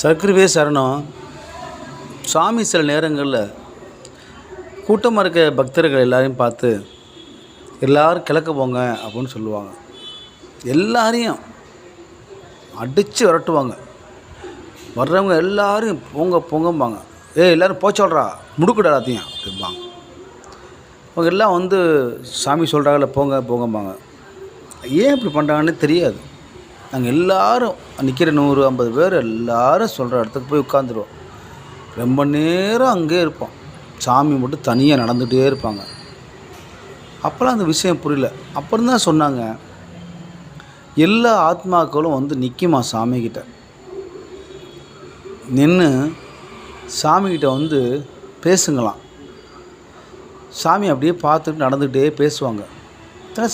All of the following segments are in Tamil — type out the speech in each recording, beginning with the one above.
சர்க்கரவே சரணம். சாமி சில நேரங்களில் கூட்டமாக இருக்க பக்தர்கள் எல்லாரையும் பார்த்து எல்லோரும் கிழக்க போங்க அப்படின்னு சொல்லுவாங்க. எல்லாரையும் அடித்து விரட்டுவாங்க. வர்றவங்க எல்லாரும் போங்க போங்கம்பாங்க. ஏய் எல்லோரும் போக சொல்கிறா முடுக்குடா எல்லாத்தையும் அப்படிம்பாங்க. அவங்க எல்லாம் வந்து சாமி சொல்கிறாங்கல்ல போங்க போங்கம்பாங்க. ஏன் இப்படி பண்ணுறாங்கன்னு தெரியாது. நாங்கள் எல்லாரும் நிற்கிற நூறு ஐம்பது பேர் எல்லாரும் சொல்கிற இடத்துக்கு போய் உட்காந்துருவோம் ரொம்ப நேரம் அங்கேயே இருப்போம். சாமி மட்டும் தனியாக நடந்துகிட்டே இருப்பாங்க. அப்போல்லாம் அந்த விஷயம் புரியல. அப்புறம் தான் சொன்னாங்க எல்லா ஆத்மாக்களும் வந்து நிற்குமா சாமிக்கிட்ட நின்று சாமிக்கிட்ட வந்து பேசுங்களாம். சாமி அப்படியே பார்த்துட்டு நடந்துக்கிட்டே பேசுவாங்க.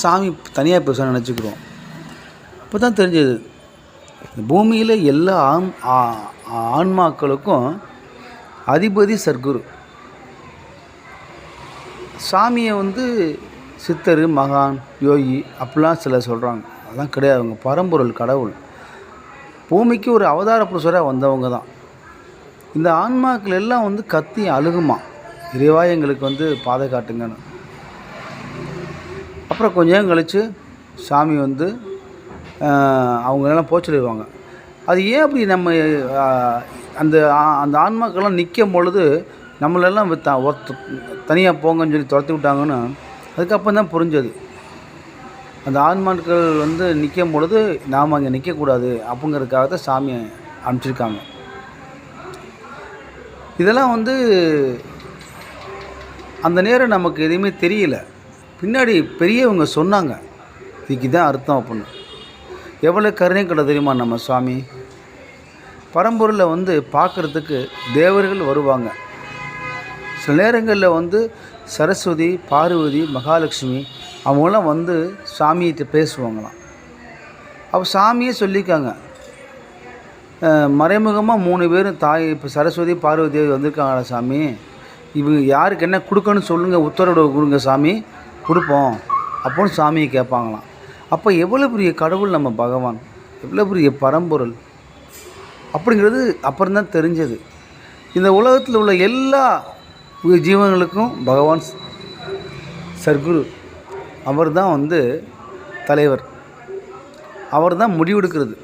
சாமி தனியாக பேசுவான்னு நினச்சிக்கிறோம். அப்போ தான் தெரிஞ்சது. பூமியில் எல்லா ஆம் ஆன்மாக்களுக்கும் அதிபதி சர்க்குரு. சாமியை வந்து சித்தர் மகான் யோகி அப்படிலாம் சிலர் சொல்கிறாங்க அதெல்லாம் கிடையாது. அவங்க பரம்பொருள் கடவுள். பூமிக்கு ஒரு அவதார புருஷராக வந்தவங்க தான். இந்த ஆன்மாக்கள் எல்லாம் வந்து கத்தி அழுகுமா? இறைவா எங்களுக்கு வந்து பாதை காட்டுங்கன்னு. அப்புறம் கொஞ்ச நேரம் கழித்து சாமி வந்து அவங்களெல்லாம் போக சொல்லிடுவாங்க அது ஏன் அப்படி நம்ம அந்த ஆ- அந்த ஆன்மாக்கள்லாம் நிற்கும் பொழுது நம்மளெல்லாம் த ஒருத்த தனியாக போங்கன்னு சொல்லி துரத்தி விட்டாங்கன்னு அதுக்கப்புறம் தான் புரிஞ்சது. அந்த ஆன்மாக்கள் வந்து நிற்கும் பொழுது நாம் அங்கே நிற்கக்கூடாது அப்படிங்கிறதுக்காக தான் சாமியை அனுப்பிச்சிருக்காங்க. இதெல்லாம் வந்து அந்த நேரம் நமக்கு எதுவுமே தெரியல. பின்னாடி பெரியவங்க சொன்னாங்க. இதுக்கு தான் அர்த்தம் அப்படின்னு. எவ்வளோ கருணை கடை தெரியுமா நம்ம சுவாமி? பரம்பொருளை வந்து பார்க்குறதுக்கு தேவர்கள் வருவாங்க. சில நேரங்களில் வந்து சரஸ்வதி பார்வதி மகாலட்சுமி அவங்களாம் வந்து சாமிகிட்ட பேசுவாங்களாம். அப்போ சாமியே சொல்லிக்காங்க மறைமுகமாக மூணு பேரும் தாய் இப்போ சரஸ்வதி பார்வதி தேவி வந்திருக்காங்களா சாமி. இவங்க யாருக்கு என்ன கொடுக்கணும்னு சொல்லுங்கள் உத்தரவு கொடுங்க சாமி. கொடுப்போம். அப்போன்னு சாமியை கேட்பாங்களாம். அப்போ எவ்வளோ பெரிய கடவுள் நம்ம பகவான்? எவ்வளோ பெரிய பரம்பொருள்? அப்படிங்கிறது அப்புறம் தான் தெரிஞ்சது. இந்த உலகத்தில் உள்ள எல்லா ஜீவன்களுக்கும் பகவான் சர்க்குரு. அவர் தான் வந்து தலைவர். அவர் தான் முடிவெடுக்கிறது.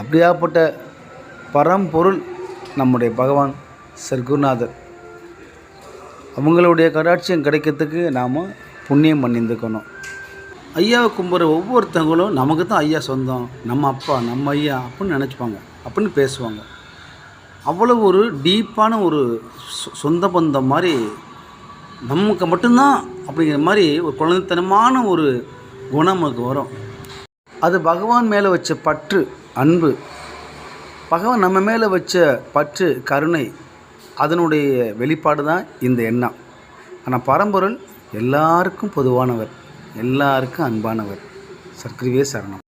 அப்படியாப்பட்ட பரம்பொருள் நம்முடைய பகவான் சர்க்குருநாதர். அவங்களுடைய கடாட்சியம் கிடைக்கிறதுக்கு நாம் புண்ணியம் பண்ணியிருந்துக்கணும். ஐயாவை கும்பிட்ற ஒவ்வொருத்தவங்களும் நமக்கு தான் ஐயா சொந்தம். நம்ம அப்பா நம்ம ஐயா அப்படின்னு நினச்சிப்பாங்க. அப்படின்னு பேசுவாங்க. அவ்வளோ ஒரு டீப்பான ஒரு சொந்த பந்தம் மாதிரி நமக்கு மட்டும்தான் அப்படிங்கிற மாதிரி ஒரு குழந்தைத்தனமான ஒரு குணம் நமக்கு வரும். அது பகவான் மேலே வச்ச பற்று அன்பு. பகவான் நம்ம மேலே வச்ச பற்று கருணை அதனுடைய வெளிப்பாடு தான் இந்த எண்ணம். ஆனால் பரம்பொருள் எல்லாருக்கும் பொதுவானவர். எல்லாருக்கும் அன்பானவர். சர்க்கரிவே சரணம்.